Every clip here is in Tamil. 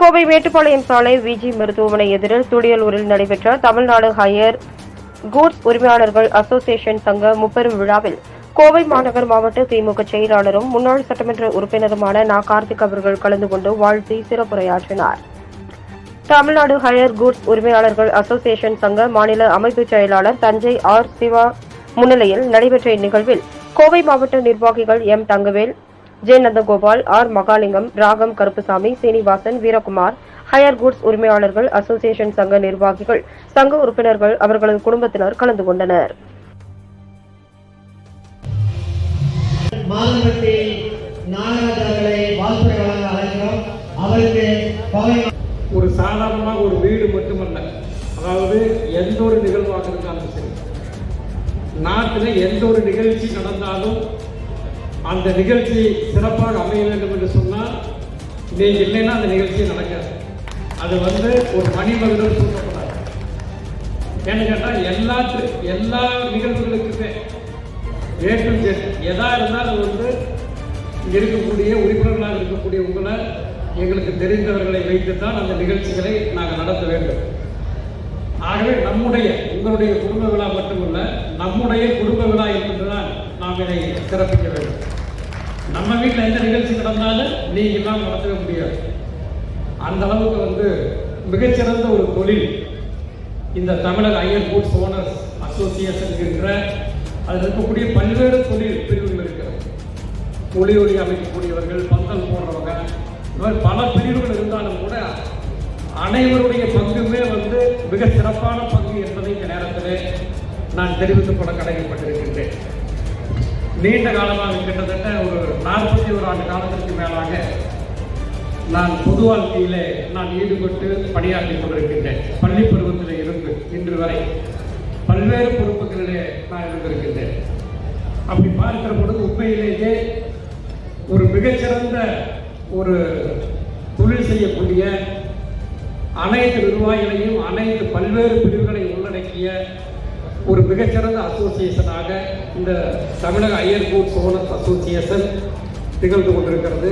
கோவை மேட்டுப்பாளையம் சாலை விஜி மருத்துவமனை எதிரில் துடியலூரில் நடைபெற்ற தமிழ்நாடு ஹையர் கூட்ஸ் உரிமையாளர்கள் அசோசியேஷன் சங்க முப்பெரும் விழாவில் கோவை மாநகர் மாவட்ட திமுக செயலாளரும் முன்னாள் சட்டமன்ற உறுப்பினருமான நா. கார்த்திக் அவர்கள் கலந்து கொண்டு வாழ்த்தி சிறப்புரையாற்றினார். தமிழ்நாடு ஹையர் கூட்ஸ் உரிமையாளர்கள் அசோசியேஷன் சங்க மாநில அமைப்பு செயலாளர் தஞ்சை ஆர் சிவா முன்னிலையில் நடைபெற்ற இந்நிகழ்வில் கோவை மாவட்ட நிர்வாகிகள் M. Thangavel J Nandagopal R. Mahalingam Ragam Karuppusamy Srinivasan Veerakumar hire goods உரிமையாளர்கள் அசோசியேஷன் சங்க நிர்வாகிகள் சங்க உறுப்பினர்கள் அவர்களது குடும்பத்தினர் கலந்து கொண்டனர். ஒரு சாதாரணமாக ஒரு வீடு மட்டுமல்ல. அதாவது எந்த ஒரு நிகழ்வாக இருந்தாலும் சரி. நாட்டில் எந்த ஒரு நிகழ்ச்சி நடந்தாலும் அந்த நிகழ்ச்சி சிறப்பாக அமைய வேண்டும் என்று சொன்னால் இது இல்லைன்னா அந்த நிகழ்ச்சி நடக்காது. அது வந்து ஒரு மணிமகுடம் சொல்லக்கூடாது ஏன்னு கேட்டால் எல்லா எல்லா நிகழ்வுகளுக்குமே ஏ எதா இருந்தாலும் வந்து இங்கே இருக்கக்கூடிய உறுப்பினர்களாக இருக்கக்கூடிய உங்களை எங்களுக்கு தெரிந்தவர்களை வைத்து தான் அந்த நிகழ்ச்சிகளை நாங்கள் நடத்த வேண்டும். ஆகவே நம்முடைய உங்களுடைய குடும்ப விழா மட்டுமல்ல நம்முடைய குடும்ப விழா என்பதுதான் நாம் இதை சிறப்பிக்க வேண்டும். நம்ம வீட்டில் எந்த நிகழ்ச்சி நடந்தாலும் நீ எல்லாம் நடத்தவே முடியாது. அந்த அளவுக்கு வந்து மிகச்சிறந்த ஒரு தொழில் இந்த தமிழர் ஐயர் கூட்ஸ் ஓனர்ஸ் அசோசியேஷன் என்ற அதில் இருக்கக்கூடிய பல்வேறு தொழில் பிரிவுகள் இருக்கிறது. ஒளி ஒளி அமைக்கக்கூடியவர்கள் பந்தல் போடுறவங்க இந்த மாதிரி பல பிரிவுகள் இருந்தாலும் கூட அனைவருடைய பங்குமே வந்து மிக சிறப்பான பங்கு என்பதை இந்த நேரத்தில் நான் தெரிவித்துக் கொள்ள கடமைப்பட்டிருக்கின்றேன் நீண்ட காலமாக கிட்டத்தட்ட ஒரு நாற்பத்தி ஒரு ஆண்டு காலத்திற்கு மேலாக நான் பொது வாழ்க்கையிலே நான் ஈடுபட்டு பணியாற்றி கொண்டிருக்கின்றேன். பள்ளி பருவத்தில் இருந்து இன்று வரை பல்வேறு பொறுப்புகளிலே நான் இருந்திருக்கின்றேன். அப்படி பார்க்கிற பொழுது உண்மையிலேயே ஒரு மிகச்சிறந்த ஒரு தொழில் செய்யக்கூடிய அனைத்து நிர்வாகிகளையும் அனைத்து பல்வேறு பிரிவுகளை உள்ளடக்கிய ஒரு மிகச்சிறந்த அசோசியேஷனாக இந்த தமிழக ஐயர் கூட்ஸ் ஓனர்ஸ் அசோசியேஷன் திகழ்ந்து கொண்டிருக்கிறது.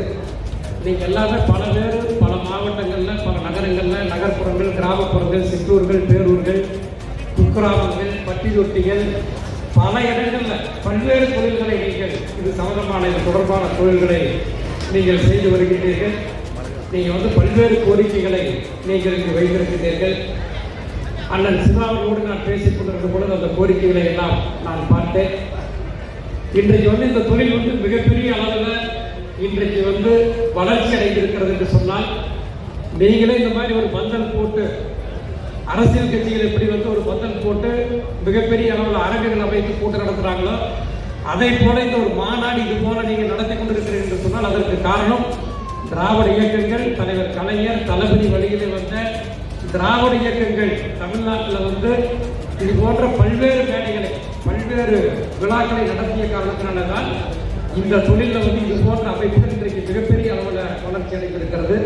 நீங்கள் எல்லாமே பல பேர் பல மாவட்டங்களில் பல நகரங்களில் நகர்ப்புறங்கள் கிராமப்புறங்கள் சிற்றூர்கள் பேரூர்கள் குக்கிராமங்கள் பட்டிதொட்டிகள் பல இடங்களில் பல்வேறு தொழில்களை நீங்கள் இது சம்பந்தமான இது தொடர்பான தொழில்களை நீங்கள் செய்து வருகின்றீர்கள். நீங்கள் வந்து பல்வேறு கோரிக்கைகளை நீங்கள் இங்கு வைத்திருக்கின்றீர்கள். அண்ணன் சிவாவோடு நான் பேசிக் கொண்டிருந்த பொழுது அந்த கோரிக்கைகளை எல்லாம் நான் பார்த்தேன். இன்றைக்கு வந்து இந்த தொழில் வந்து மிகப்பெரிய அளவில் இன்றைக்கு வந்து வளர்ச்சி அடைந்திருக்கிறது என்று சொன்னால் நீங்களே இந்த மாதிரி ஒரு பந்தல் போட்டு அரசியல் கட்சிகள் எப்படி வந்து ஒரு பந்தல் போட்டு மிகப்பெரிய அளவில் அரங்குகள் அமைத்து கூட்டம் நடத்துகிறாங்களோ அதை போல இந்த ஒரு மாநாடு இது போல நீங்கள் நடத்தி கொண்டிருக்கிறீர்கள் என்று சொன்னால் அதற்கு காரணம் திராவிட இயக்கங்கள் தலைவர் கலைஞர் தளபதி வழியிலே வந்த திராவிட இயக்கங்கள் தமிழ்நாட்டில் வந்து இது போன்ற பல்வேறு மேடைகளை பல்வேறு விழாக்களை நடத்திய காரணத்தினால தான் இந்த தொழிலில் வந்து இது போன்ற அமைப்புகள் இன்றைக்கு மிகப்பெரிய அளவில் வளர்ச்சி அடைந்திருக்கிறது.